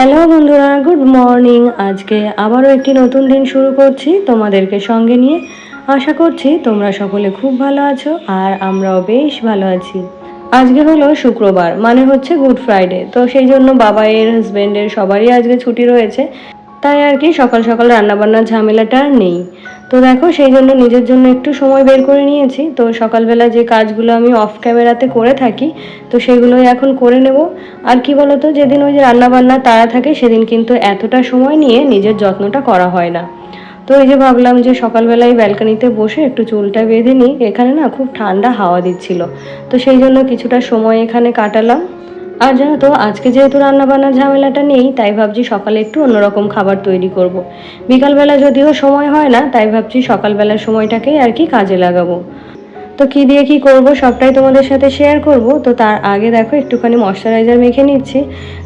Hello বন্ধুরা, good morning. আজকে আবারও একটি নতুন দিন শুরু করছি তোমাদেরকে সঙ্গে নিয়ে। আশা করছি তোমরা সকলে খুব ভালো আছো আর আমরাও বেশ ভালো আছি। আজকে হলো শুক্রবার মানে হচ্ছে গুড ফ্রাইডে। তো সেই জন্য বাবা এর হাজব্যান্ডের সবারই আজকে ছুটি রয়েছে। তাই আর কি সকাল সকাল রান্নাবান্নার ঝামেলাটা নেই। তো দেখো, সেই জন্য নিজের জন্য একটু সময় বের করে নিয়েছি। তো সকালবেলা যে কাজগুলো আমি অফ ক্যামেরাতে করে থাকি, তো সেগুলোই এখন করে নেব। আর কি বলতো, যেদিন ওই যে রান্নাবান্না তাড়া থাকে, সেদিন কিন্তু এতটা সময় নিয়ে নিজের যত্নটা করা হয় না। তো এই যে ভাবলাম যে সকালবেলায় ব্যালকানিতে বসে একটু চুলটা বেঁধে নিই, এখানে না খুব ঠান্ডা হাওয়া দিচ্ছিল। তো সেই জন্য কিছুটা সময় এখানে কাটালাম। আর জানো তো, আজকে যেহেতু রান্নাবান্নার ঝামেলাটা নেই, তাই ভাবছি সকালে একটু অন্যরকম খাবার তৈরি করব। বিকালবেলা যদিও সময় হয় না, তাই ভাবছি সকালবেলার সময়টাকেই আর কি কাজে লাগাবো তো কি দিয়ে কি করব, সবটাই তোমাদের সাথে শেয়ার করব। তো তার আগে দেখো, একটুখানি ময়শ্চারাইজার মেখে নিচ্ছি।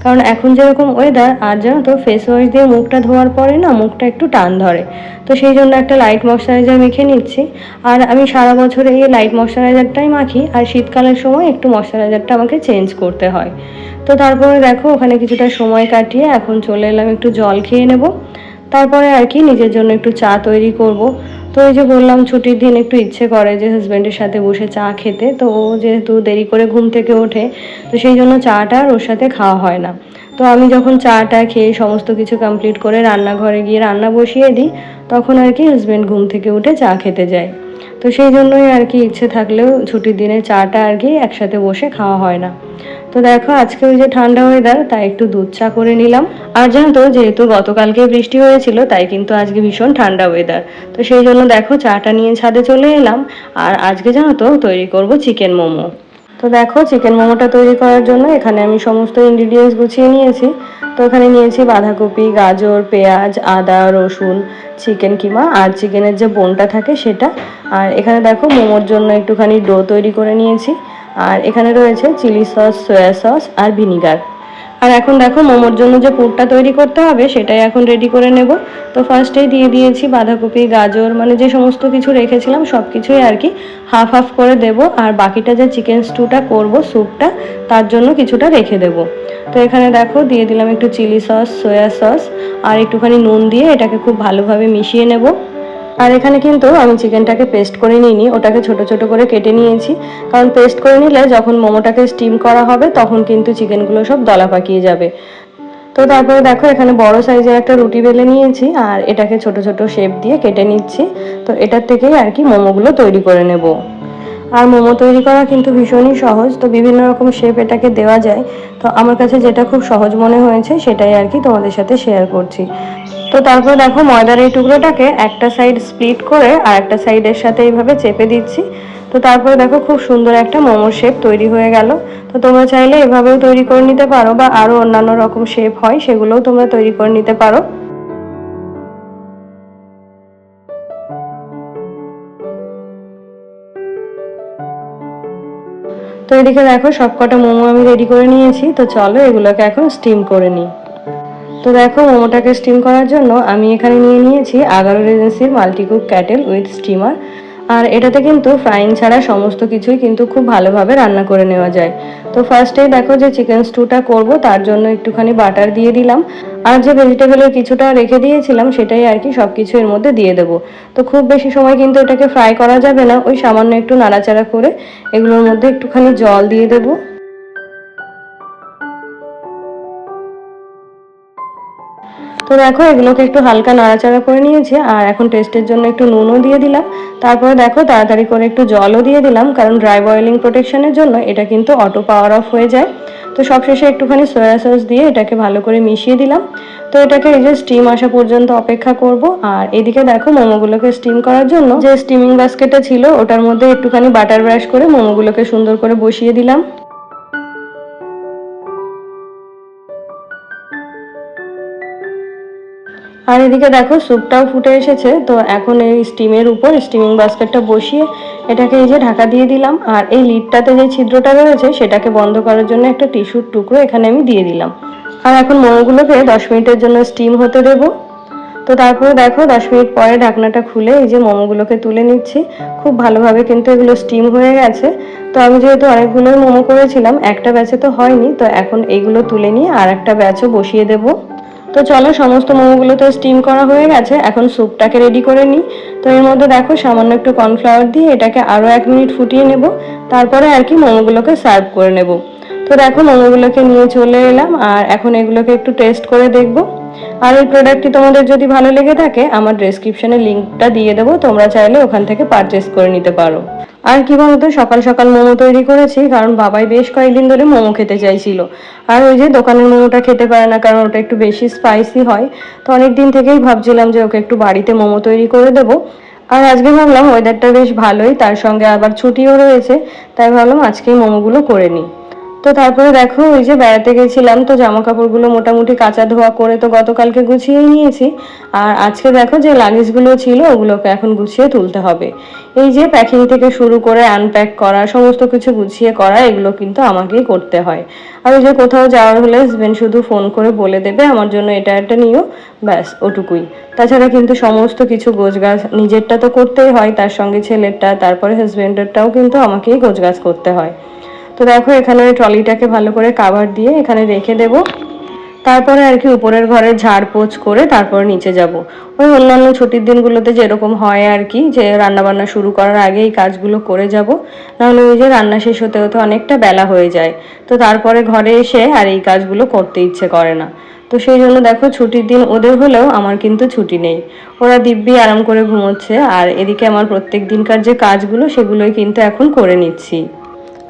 কারণ এখন যেরকম ওয়েদার আর জানো তো ফেস ওয়াশ দিয়ে মুখটা ধোয়ার পরে না, মুখটা একটু টান ধরে। তো সেই জন্য একটা লাইট ময়শ্চারাইজার মেখে নিচ্ছি। আর আমি সারা বছরে এই লাইট ময়শ্চারাইজারটাই মাখি, আর শীতকালের সময় একটু ময়শ্চারাইজারটা আমাকে চেঞ্জ করতে হয়। তো তারপরে দেখো, ওখানে কিছুটা সময় কাটিয়ে এখন চলে এলাম, একটু জল খেয়ে নেব। তারপরে আর কি, নিজের জন্য একটু চা তৈরি করব। তো ওই যে বললাম ছুটির দিন একটু ইচ্ছে করে যে হাজব্যান্ডের সাথে বসে চা খেতে, তো ও যেহেতু দেরি করে ঘুম থেকে ওঠে, তো সেই জন্য চাটা আর ওর সাথে খাওয়া হয় না। তো আমি যখন চাটা খেয়ে সমস্ত কিছু কমপ্লিট করে রান্নাঘরে গিয়ে রান্না বসিয়ে দিই, তখন আর কি হাজব্যান্ড ঘুম থেকে উঠে চা খেতে যায়। তো সেই জন্যই আর কি ইচ্ছে থাকলেও ছুটির দিনে চাটা আর কি একসাথে বসে খাওয়া হয় না। তো দেখো, আজকে ওই যে ঠান্ডা ওয়েদার তাই একটু দুধ চা করে নিলাম। আর জানো তো যেহেতু গতকালকে বৃষ্টি হয়েছিল, তাই কিন্তু আজকে ভীষণ ঠান্ডা ওয়েদার তো সেই জন্য দেখো, চাটা নিয়ে ছাদে চলে এলাম। আর আজকে জানো তো তৈরি করব চিকেন মোমো। তো দেখো চিকেন মোমোটা তৈরি করার জন্য এখানে আমি সমস্ত ইনগ্রিডিয়েন্টস গুছিয়ে নিয়েছি। তো এখানে নিয়েছি বাঁধাকপি, গাজর, পেঁয়াজ, আদা, রসুন চিকেন কিমা, আর চিকেনের যে বোনটা থাকে সেটা। আর এখানে দেখো, মোমোর জন্য একটুখানি ডো তৈরি করে নিয়েছি। আর এখানে রয়েছে চিলি সস, সয়া সস আর ভিনিগার। আর এখন দেখো মোমোর জন্য যে পুরটা তৈরি করতে হবে, সেটাই এখন রেডি করে নেব। তো ফার্স্টেই দিয়ে দিয়েছি বাঁধাকপি, গাজর মানে যে সমস্ত কিছু রেখেছিলাম সব কিছুই আর কি হাফ হাফ করে দেব। আর বাকিটা যে চিকেন স্টুটা করব স্যুপটা তার জন্য কিছুটা রেখে দেব। তো এখানে দেখো দিয়ে দিলাম একটু চিলি সস, সয়া সস, আর একটুখানি নুন দিয়ে এটাকে খুব ভালোভাবে মিশিয়ে নেব। আর এখানে কিন্তু আমি চিকেনটাকে পেস্ট করে নিইনি, ওটাকে ছোট ছোট করে কেটে নিয়েছি। কারণ পেস্ট করে নিলে যখন মোমোটাকে স্টিম করা হবে, তখন কিন্তু চিকেনগুলো সব দলা পাকিয়ে যাবে। তো তারপরে দেখো, এখানে বড় সাইজের একটা রুটি বেলে নিয়েছি, আর এটাকে ছোট ছোট শেপ দিয়ে কেটে নিচ্ছি। তো এটার থেকেই আর কি মোমোগুলো তৈরি করে নেব। আর মোমো তৈরি করা কিন্তু ভীষণই সহজ। তো বিভিন্ন রকম শেপ এটাকে দেওয়া যায়। তো আমার কাছে যেটা খুব সহজ মনে হয়েছে, সেটাই আর কি তোমাদের সাথে শেয়ার করছি। তো তারপর দেখো ময়দার এই টুকরোটাকে একটা সাইড স্প্লিট করে আর একটা সাইডের সাথে এইভাবে চেপে দিচ্ছি। তো তারপরে দেখো খুব সুন্দর একটা মোমোর শেপ তৈরি হয়ে গেল। তো তোমরা চাইলে এভাবেও তৈরি করে নিতে পারো বা আরও অন্যান্য রকম শেপ হয় সেগুলোও তোমরা তৈরি করে নিতে পারো। তো এদিকে দেখো সবকটা মোমো আমি রেডি করে নিয়েছি। তো চলো এগুলোকে এখন স্টিম করে নিই। তো দেখো মোমোটাকে স্টিম করার জন্য আমি এখানে নিয়ে নিয়েছি আগারো রেজেন্সির মাল্টিকুক ক্যাটেল উইথ স্টিমার আর এটাতে কিন্তু ফ্রাইং ছাড়া সমস্ত কিছুই কিন্তু খুব ভালোভাবে রান্না করে নেওয়া যায়। তো ফার্স্টেই দেখো যে চিকেন স্টুটা করব, তার জন্য একটুখানি বাটার দিয়ে দিলাম। আর যে ভেজিটেবলের কিছুটা রেখে দিয়েছিলাম, সেটাই আর কি সব কিছু এর মধ্যে দিয়ে দেবো। তো খুব বেশি সময় কিন্তু এটাকে ফ্রাই করা যাবে না, ওই সামান্য একটু নাড়াচাড়া করে এগুলোর মধ্যে একটুখানি জল দিয়ে দেবো। তো দেখো, এগুলোকে একটু হালকা নাড়াচাড়া করে নিয়েছি, আর এখন টেস্টের জন্য একটু নুনও দিয়ে দিলাম। তারপরে দেখো, তাড়াতাড়ি করে একটু জলও দিয়ে দিলাম, কারণ ড্রাই বয়েলিং প্রোটেকশনের জন্য এটা কিন্তু অটো পাওয়ার অফ হয়ে যায়। তো সবশেষে একটুখানি সয়া সস দিয়ে এটাকে ভালো করে মিশিয়ে দিলাম। তো এটাকে এই যে স্টিম আসা পর্যন্ত অপেক্ষা করব, আর এদিকে দেখো, মোমোগুলোকে স্টিম করার জন্য যে স্টিমিং বাস্কেটটা ছিল, ওটার মধ্যে একটুখানি বাটার ব্রাশ করে মোমোগুলোকে সুন্দর করে বসিয়ে দিলাম। আর এদিকে দেখো স্যুপটাও ফুটে এসেছে। তো এখন এই স্টিমের উপর স্টিমিং বাস্কেটটা বসিয়ে এটাকে এই যে ঢাকা দিয়ে দিলাম। আর এই লিডটাতে যে ছিদ্রটা রয়েছে, সেটাকে বন্ধ করার জন্য একটা টিস্যুর টুকরো এখানে আমি দিয়ে দিলাম। আর এখন মোমোগুলোকে দশ মিনিটের জন্য স্টিম হতে দেবো। তো তারপরে দেখো, দশ মিনিট পরে ঢাকনাটা খুলে এই যে মোমোগুলোকে তুলে নিচ্ছি। খুব ভালোভাবে কিন্তু এগুলো স্টিম হয়ে গেছে। তো আমি যেহেতু অনেকগুলোই মোমো করেছিলাম, একটা ব্যাচে তো হয়নি, তো এখন এইগুলো তুলে নিয়ে আর একটা ব্যাচও বসিয়ে দেবো। তো চলো, সমস্ত মোমোগুলো তো স্টিম করা হয়ে গেছে, এখন স্যুপটাকে রেডি করে নিই। তো এর মধ্যে দেখো, সামান্য একটু কর্নফ্লাওয়ার দিয়ে এটাকে আরও এক মিনিট ফুটিয়ে নেব, তারপরে আর কি মোমোগুলোকে সার্ভ করে নেব। তো দেখো, মোমোগুলোকে নিয়ে চলে এলাম, আর এখন এগুলোকে একটু টেস্ট করে দেখব। আর এই প্রোডাক্টটি তোমাদের যদি ভালো লেগে থাকে, আমার ডেসক্রিপশনে লিঙ্কটা দিয়ে দেবো, তোমরা চাইলে ওখান থেকে পারচেস করে নিতে পারো। আর কি বলতো, সকাল সকাল মোমো তৈরি করেছি, কারণ বাবাই বেশ কয়েকদিন ধরে মোমো খেতে চাইছিল। আর ওই যে দোকানের মোমোটা খেতে পারে না, কারণ ওটা একটু বেশি স্পাইসি হয়। তো অনেক দিন থেকেই ভাবছিলাম যে ওকে একটু বাড়িতে মোমো তৈরি করে দেবো। আর আজকে ভাবলাম ওয়েদারটা বেশ ভালোই, তার সঙ্গে আবার ছুটিও রয়েছে, তাই ভাবলাম আজকেই মোমোগুলো করে নিই। তো তারপরে দেখো, ওই যে বেড়াতে গেছিলাম, তো জামা কাপড়গুলো মোটামুটি কাঁচা ধোয়া করে তো গতকালকে গুছিয়েই নিয়েছি। আর আজকে দেখো যে লাগেজগুলো ছিল, ওগুলোকে এখন গুছিয়ে তুলতে হবে। এই যে প্যাকিং থেকে শুরু করে আনপ্যাক করা, সমস্ত কিছু গুছিয়ে করা, এগুলো কিন্তু আমাকেই করতে হয়। আর ওই যে কোথাও যাওয়ার হলে হাজবেন্ড শুধু ফোন করে বলে দেবে, আমার জন্য এটা একটা নিও, ব্যাস, ওটুকুই। তাছাড়া কিন্তু সমস্ত কিছু গোছগাছ নিজেরটা তো করতেই হয়, তার সঙ্গে ছেলেরটা, তারপরে হাজবেন্ডেরটাও কিন্তু আমাকেই গোছগাছ করতে হয়। তো দেখো, এখানে ওই ট্রলিটাকে ভালো করে কাভার দিয়ে এখানে রেখে দেব। তারপরে আর কি উপরের ঘরে ঝাড় পোছ করে তারপর নিচে যাব। ওই অন্যান্য ছুটির দিনগুলোতে যেরকম হয় আর কি, যে রান্নাবান্না শুরু করার আগে এই কাজগুলো করে যাব। নাহলে ওই যে রান্না শেষ হতে হতে অনেকটা বেলা হয়ে যায়। তো তারপরে ঘরে এসে আর এই কাজগুলো করতে ইচ্ছে করে না। তো সেই জন্য দেখো, ছুটির দিন ওদের হলেও আমার কিন্তু ছুটি নেই। ওরা দিব্যি আরাম করে ঘুমোচ্ছে আর এদিকে আমার প্রত্যেক দিনকার যে কাজগুলো সেগুলোই কিন্তু এখন করে নিচ্ছি।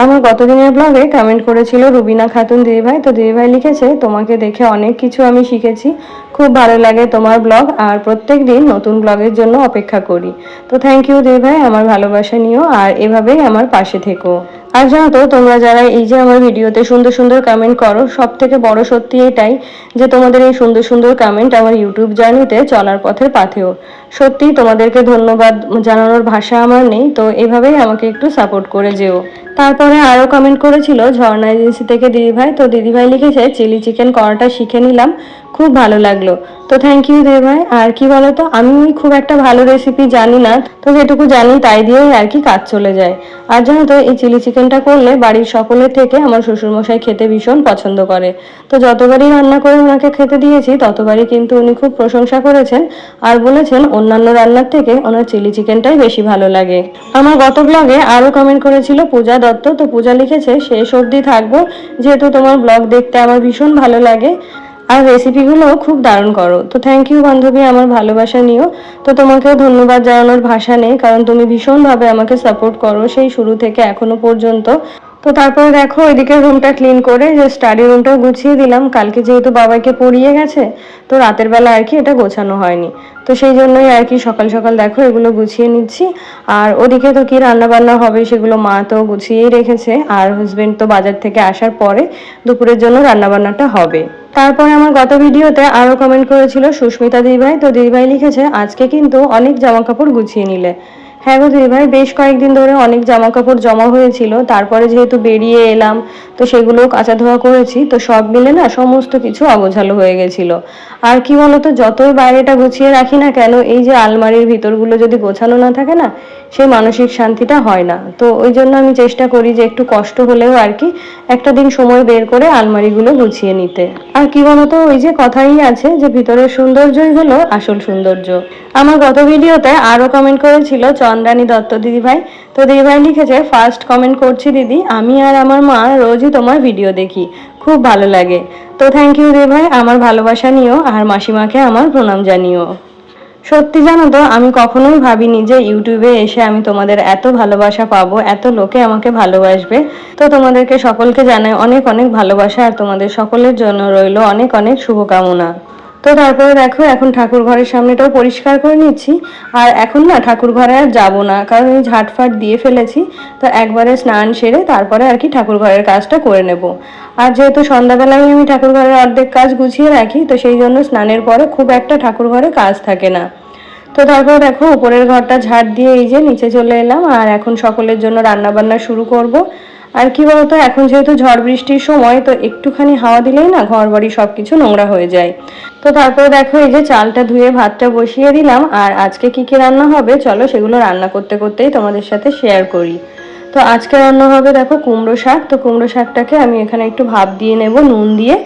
আমার গতদিনের ব্লগে কমেন্ট করেছিল রুবিনা খাতুন দিদিভাই। তো দিদিভাই লিখেছে, তোমাকে দেখে অনেক কিছু আমি শিখেছি। খুব ভালো লাগে তোমার ব্লগ আর প্রত্যেক দিন নতুন ব্লগের জন্য অপেক্ষা করি। তো থ্যাংক ইউ দিদিভাই, আমার ভালোবাসা নিও আর এভাবেই আমার পাশে থেকো। আর জানো তো, তোমরা যারা এই যে আমার ভিডিওতে সুন্দর সুন্দর কমেন্ট করো সব থেকে বড় সত্যি এটাই যে তোমাদের এই সুন্দর সুন্দর কমেন্ট আমার ইউটিউব জার্নিতে চলার পথের পাথেও। সত্যি তোমাদেরকে ধন্যবাদ জানানোর ভাষা আমার নেই, তো এভাবেই আমাকে একটু সাপোর্ট করে যেও। তারপরে আরও কমেন্ট করেছিল, ঝর্ণা এজেন্সি থেকে দিদিভাই, তো দিদিভাই লিখেছে চিলি চিকেন করাটা শিখে নিলাম। খুব ভালো লাগল। তো থ্যাংক ইউ দে ভাই আর কি বলতো, আমি খুব একটা ভালো রেসিপি জানি না, তো যেটুকু জানি তাই দিয়েই আর কি কাজ চলে যায়। আর জানো তো, এই চিলি চিকেনটা করলে বাড়ির সকলের থেকে আমার শ্বশুরমশাই খেতে ভীষণ পছন্দ করে। তো যতবারই রান্না করে ওনাকে খেতে দিয়েছি, ততবারই কিন্তু উনি খুব প্রশংসা করেছেন আর বলেছেন অন্যান্য রান্নার থেকে ওনার চিলি চিকেনটাই বেশি ভালো লাগে। আমার গত ব্লগে আরও কমেন্ট করেছিল পূজা দত্ত, তো পূজা লিখেছে, শেষ অবধি থাকব, যেহেতু তোমার ব্লগ দেখতে আমার ভীষণ ভালো লাগে। আর রেসিপিগুলো খুব দারুণ করো। তো থ্যাংক ইউ বান্ধবী, আমার ভালোবাসা নিও। তো তোমাকেও ধন্যবাদ জানানোর ভাষা নেই, কারণ তুমি ভীষণভাবে আমাকে সাপোর্ট করো সেই শুরু থেকে এখনও পর্যন্ত। তো তারপরে দেখো ওইদিকে রুমটা ক্লিন করে যে স্টাডি রুমটাও গুছিয়ে দিলাম। কালকে যেহেতু বাবাকে পড়িয়ে গেছে, তো রাতের বেলা আর কি এটা গোছানো হয়নি। তো সেই জন্যই আর কি সকাল সকাল দেখো এগুলো গুছিয়ে নিচ্ছি। আর ওদিকে তো কি রান্না বান্না হবে সেগুলো মা তো গুছিয়েই রেখেছে। আর হাজবেন্ড তো বাজার থেকে আসার পরে দুপুরের জন্য রান্না বান্নাটা হবে। তারপরে আমার গত ভিডিওতে আরও কমেন্ট করেছিল সুস্মিতা দিদিভাই। তো দিদিভাই লিখেছে, আজকে কিন্তু অনেক জামা কাপড় গুছিয়ে নিলে। হ্যাঁ গো ভাই বেশ কয়েকদিন ধরে অনেক জামা কাপড় জমা হয়েছিল। তারপরে যেহেতু বেরিয়ে এলাম, তো সেগুলো কাঁচা ধোয়া করেছি, তো সব মিলে না সমস্ত কিছু অগোছালো হয়ে গেছিল। আর কি বলতো, যতই বাইরেটা গুছিয়ে রাখি না কেন, এই যে আলমারির ভিতরগুলো যদি গোছানো না থাকে না, সেই মানসিক শান্তিটা হয় না। তো ওই জন্য আমি চেষ্টা করি যে একটু কষ্ট হলেও আর কি, একটা দিন সময় বের করে আলমারিগুলো গুছিয়ে নিতে। আর কি বলতো, ওই যে কথাই আছে যে, ভিতরের সৌন্দর্যই হলো আসল সৌন্দর্য। আমার গত ভিডিওতে আরও কমেন্ট করেছিল চন্দ্রানী দত্ত দিদিভাই। তো দিদিভাই লিখেছে ফার্স্ট কমেন্ট করছি দিদি, আমি আর আমার মা রোজই তোমার ভিডিও দেখি। খুব ভালো লাগে। তো থ্যাংক ইউ দিদিভাই, আমার ভালোবাসা নিও আর মাসিমাকে আমার প্রণাম জানিও। সত্যি জানো তো, আমি কখনোই ভাবিনি যে ইউটিউবে এসে আমি তোমাদের এত ভালোবাসা পাবো, এত লোকে আমাকে ভালোবাসবে। তো তোমাদেরকে সকলকে জানাই অনেক অনেক ভালোবাসা আর তোমাদের সকলের জন্য রইল অনেক অনেক শুভকামনা। তো তারপরে দেখো, এখন ঠাকুর ঘরের সামনেটাও পরিষ্কার করে নিচ্ছি। আর এখন না ঠাকুর ঘরে আর যাব না, কারণ আমি ঝাটফাট দিয়ে ফেলেছি। তো একবারে স্নান সেরে তারপরে আর কি ঠাকুর ঘরের কাজটা করে নেব। আর যেহেতু সন্ধ্যাবেলায় আমি ঠাকুর ঘরের অর্ধেক কাজ গুছিয়ে রাখি, তো সেই জন্য স্নানের পরে খুব একটা ঠাকুর ঘরে কাজ থাকে না। তো তারপর দেখো, উপরের ঘরটা ঝাড় দিয়ে এই যে নিচে চলে এলাম। আর এখন সকলের জন্য রান্না বান্না শুরু করব। আর কি বলতো, এখন যেহেতু ঝড় বৃষ্টির সময়, তো একটুখানি হাওয়া দিলেই না ঘর বাড়ি সব কিছু নোংরা হয়ে যায়। তো তারপরে দেখো এই যে চালটা ধুয়ে ভাতটা বসিয়ে দিলাম, আর আজকে কি কি রান্না হবে, চলো সেগুলো রান্না করতে করতেই তোমাদের সাথে শেয়ার করি। তো আজকে রান্না হবে দেখো কুমড়ো শাক। তো কুমড়ো শাকটাকে আমি এখানে একটু ভাপ দিয়ে নেব, নুন দিয়ে।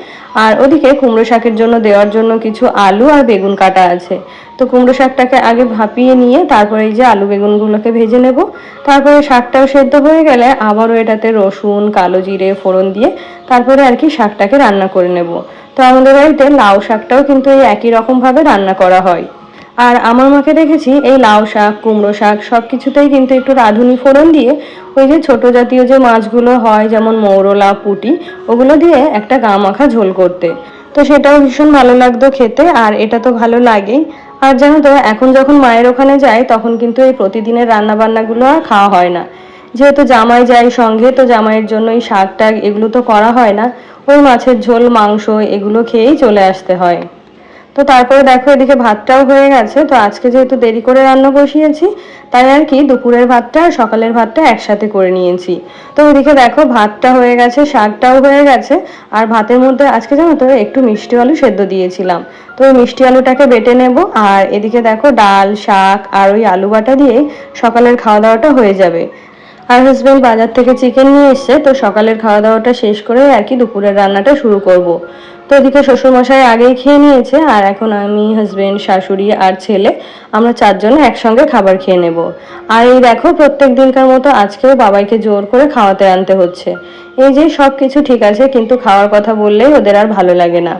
আর ওদিকে কুমড়ো শাকের জন্য দেওয়ার জন্য কিছু আলু আর বেগুন কাটা আছে। তো কুমড়ো শাকটাকে আগে ভাপিয়ে নিয়ে তারপরে এই যে আলু বেগুনগুলোকে ভেজে নেব। তারপরে শাকটাও সেদ্ধ হয়ে গেলে আবারও এটাতে রসুন, কালো জিরে, ফোড়ন দিয়ে তারপরে আর কি শাকটাকে রান্না করে নেব। তো আমাদের বাড়িতে লাউ শাকটাও কিন্তু এই একই রকমভাবে রান্না করা হয়। আর আমার মাকে দেখেছি, এই লাউ শাক, কুমড়ো শাক সব কিছুতেই কিন্তু একটু রাঁধুনি ফোড়ন দিয়ে ওই যে ছোট জাতীয় যে মাছগুলো হয়, যেমন মৌরলা, পুটি, ওগুলো দিয়ে একটা গা মাখা ঝোল করতে। তো সেটাও ভীষণ ভালো লাগতো খেতে, আর এটা তো ভালো লাগেই। আর জানো তো, এখন যখন মায়ের ওখানে যাই তখন কিন্তু এই প্রতিদিনের রান্না বান্নাগুলো আর খাওয়া হয় না। যেহেতু জামাই যায় সঙ্গে, তো জামাইয়ের জন্য এই শাক টাক এগুলো তো করা হয় না। ওই মাছের ঝোল, মাংস এগুলো খেয়েই চলে আসতে হয়। তো তারপরে দেখো এদিকে ভাতটাও হয়ে গেছে, তো আজকে যেহেতু দেরি করে রান্না বসিয়েছি, তাই আর কি দুপুরের ভাতটা আর সকালের ভাতটা একসাথে করে নিয়েছি। তো ওইদিকে দেখো ভাতটা হয়ে গেছে, শাকটাও হয়ে গেছে, আর ভাতের মধ্যে আজকে জানো তো একটু মিষ্টি আলু সেদ্ধ দিয়েছিলাম। তো ওই মিষ্টি আলুটাকে বেটে নেব, আর এদিকে দেখো ডাল, শাক আর ওই আলু বাটা দিয়ে সকালের খাওয়া দাওয়াটা হয়ে যাবে। আর হাজব্যান্ড বাজার থেকে চিকেন নিয়ে এসছে, তো সকালের খাওয়া দাওয়াটা শেষ করে আর কি দুপুরের রান্নাটা শুরু করব। তো এদিকে শ্বশুরমশাই আগেই খেয়ে নিয়েছে, আর এখন আমি হাজব্যান্ড শাশুড়ি আর ছেলে, আমরা চারজনে একসঙ্গে খাবার খেয়ে নেব। আর এই দেখো, প্রত্যেক দিনকার মতো আজকেও বাবাইকে জোর করে খাওয়াতে আনতে হচ্ছে। এই যে সব কিছু ঠিক আছে, কিন্তু খাওয়ার কথা বললেই ওদের আর ভালো লাগে না।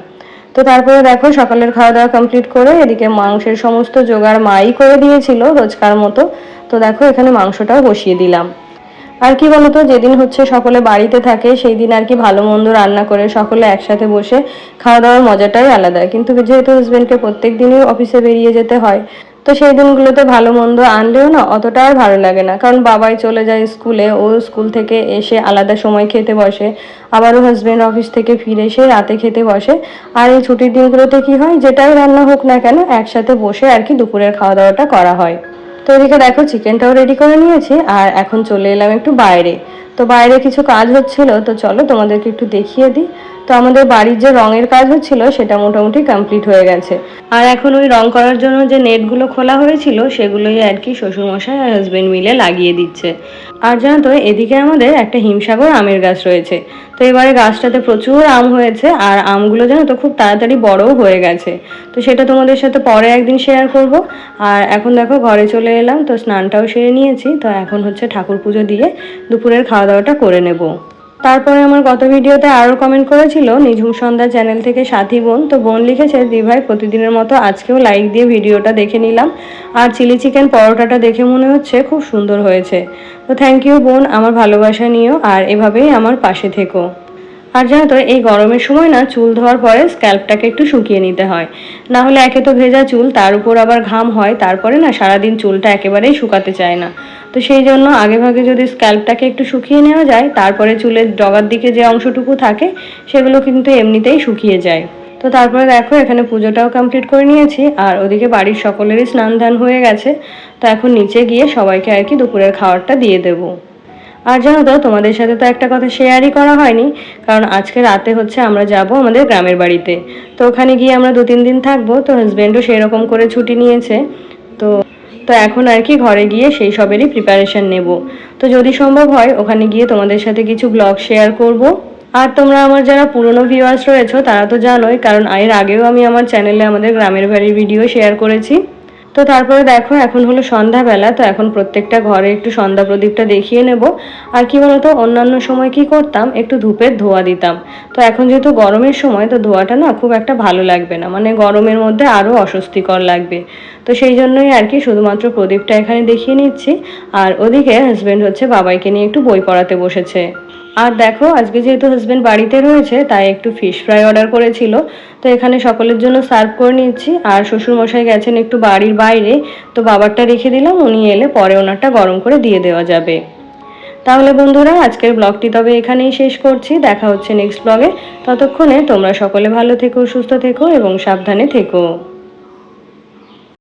তো তারপরে দেখো, সকালের খাওয়া দাওয়া কমপ্লিট করে এদিকে মাংসের সমস্ত জোগাড় মাই করে দিয়েছিল রোজকার মতো। তো দেখো, এখানে মাংসটাও বসিয়ে দিলাম। আর কি বলতো, যেদিন হচ্ছে সকলে বাড়িতে থাকে সেই দিন আর কি ভালো মন্দ রান্না করে সকলে একসাথে বসে খাওয়া দাওয়ার মজাটাই আলাদা। কিন্তু যেহেতু হাজব্যান্ডকে প্রত্যেক দিনই অফিসে বেরিয়ে যেতে হয়, তো সেই দিনগুলোতে ভালো মন্দ আনলেও না, অতটা আর ভালো লাগে না। কারণ বাবাই চলে যায় স্কুলে, ও স্কুল থেকে এসে আলাদা সময় খেতে বসে, আবারও হাজব্যান্ড অফিস থেকে ফিরে এসে রাতে খেতে বসে। আর এই ছুটির দিনগুলোতে কি হয়, যেটাই রান্না হোক না কেন, একসাথে বসে আর কি দুপুরের খাওয়া দাওয়াটা করা হয়। তো এদিকে দেখো চিকেনটাও রেডি করে নিয়েছি, আর এখন চলে এলাম একটু বাইরে। তো বাইরে কিছু কাজ হচ্ছিল, তো চলো তোমাদেরকে একটু দেখিয়ে দিই। তো আমাদের বাড়ির যে রঙের কাজ হচ্ছিল সেটা মোটামুটি কমপ্লিট হয়ে গেছে। আর এখন ওই রং করার জন্য যে নেটগুলো খোলা হয়েছিল, সেগুলোই আর কি শ্বশুরমশাই আর হাজবেন্ড মিলে লাগিয়ে দিচ্ছে। আর জানো তো, এদিকে আমাদের একটা হিমসাগর আমের গাছ রয়েছে। তো এবারে গাছটাতে প্রচুর আম হয়েছে, আর আমগুলো জানো তো খুব তাড়াতাড়ি বড়ও হয়ে গেছে। তো সেটা তোমাদের সাথে পরে একদিন শেয়ার করব। আর এখন দেখো, ঘরে চলে এলাম, তো স্নানটাও সেরে নিয়েছি। তো এখন হচ্ছে ঠাকুর পুজো দিয়ে দুপুরের খাওয়া দাওয়াটা করে নেব। তারপরে আমার গত ভিডিওতে আরও কমেন্ট করেছিল, নিঝুম সন্ধ্যা চ্যানেল থেকে সাথী বোন। তো বোন লিখেছে দিভাই প্রতিদিনের মতো আজকেও লাইক দিয়ে ভিডিওটা দেখে নিলাম। আর চিলি চিকেন পরোটাটা দেখে মনে হচ্ছে খুব সুন্দর হয়েছে। তো থ্যাংক ইউ বোন, আমার ভালোবাসা নিও আর এভাবেই আমার পাশে থেকো। আর জানো তো, এই গরমের সময় না চুল ধোয়ার পরে স্ক্যাল্পটাকে একটু শুকিয়ে নিতে হয়। না হলে একে তো ভেজা চুল, তার উপর আবার ঘাম হয়, তারপরে না সারাদিন চুলটা একেবারেই শুকাতে চায় না। তো সেই জন্য আগে ভাগে যদি স্ক্যাল্পটাকে একটু শুকিয়ে নেওয়া যায়, তারপরে চুলের ডগার দিকে যে অংশটুকু থাকে, সেগুলো কিন্তু এমনিতেই শুকিয়ে যায়। তো তারপরে দেখো, এখানে পুজোটাও কমপ্লিট করে নিয়েছি, আর ওদিকে বাড়ির সকলেরই স্নান ধান হয়ে গেছে। তো এখন নিচে গিয়ে সবাইকে আর কি দুপুরের খাবারটা দিয়ে দেবো। আর জানো তো, তোমাদের সাথে তো একটা কথা শেয়ারই করা হয়নি, কারণ আজকে রাতে হচ্ছে আমরা যাব আমাদের গ্রামের বাড়িতে। তো ওখানে গিয়ে আমরা দু তিন দিন থাকব, তো হাজব্যান্ডও সেরকম করে ছুটি নিয়েছে। তো তো এখন আর কি ঘরে গিয়ে সেই সবেরই প্রিপারেশন নেব। তো যদি সম্ভব হয়, ওখানে গিয়ে তোমাদের সাথে কিছু ব্লগ শেয়ার করব। আর তোমরা আমার যারা পুরনো ভিউয়ার্স রয়েছো, তারা তো জানোই, কারণ এর আগেও আমি আমার চ্যানেলে আমাদের গ্রামের বাড়ির ভিডিও শেয়ার করেছি। তো তারপরে দেখো, এখন হলো সন্ধ্যাবেলা, তো এখন প্রত্যেকটা ঘরে একটু সন্ধ্যা প্রদীপটা দেখিয়ে নেব। আর কি বলতো, অন্যান্য সময় কি করতাম, একটু ধূপের ধোয়া দিতাম। তো এখন যেহেতু গরমের সময়, তো ধোয়াটা না খুব একটা ভালো লাগবে না। মানে গরমের মধ্যে আরও অস্বস্তিকর লাগবে। তো সেই জন্যই আর কি শুধুমাত্র প্রদীপটা এখানে দেখিয়ে নিচ্ছি। আর ওদিকে হাজব্যান্ড হচ্ছে বাবাইকে নিয়ে একটু বই পড়াতে বসেছে। আর দেখো, আজকে যেহেতু হাজব্যান্ড বাড়িতে রয়েছে, তাই একটু ফিশ ফ্রাই অর্ডার করেছিল। তো এখানে সকলের জন্য সার্ভ করে নিচ্ছি। আর শ্বশুরমশাই গেছেন একটু বাড়ির বাইরে। তো বাবারটা রেখে দিলাম, উনি এলে পরে ওনারটা গরম করে দিয়ে দেওয়া যাবে। তাহলে বন্ধুরা, আজকের ব্লগটি তবে এখানেই শেষ করছি। দেখা হচ্ছে নেক্সট ব্লগে ততক্ষণে তোমরা সকলে ভালো থেকো, সুস্থ থেকো এবং সাবধানে থেকো।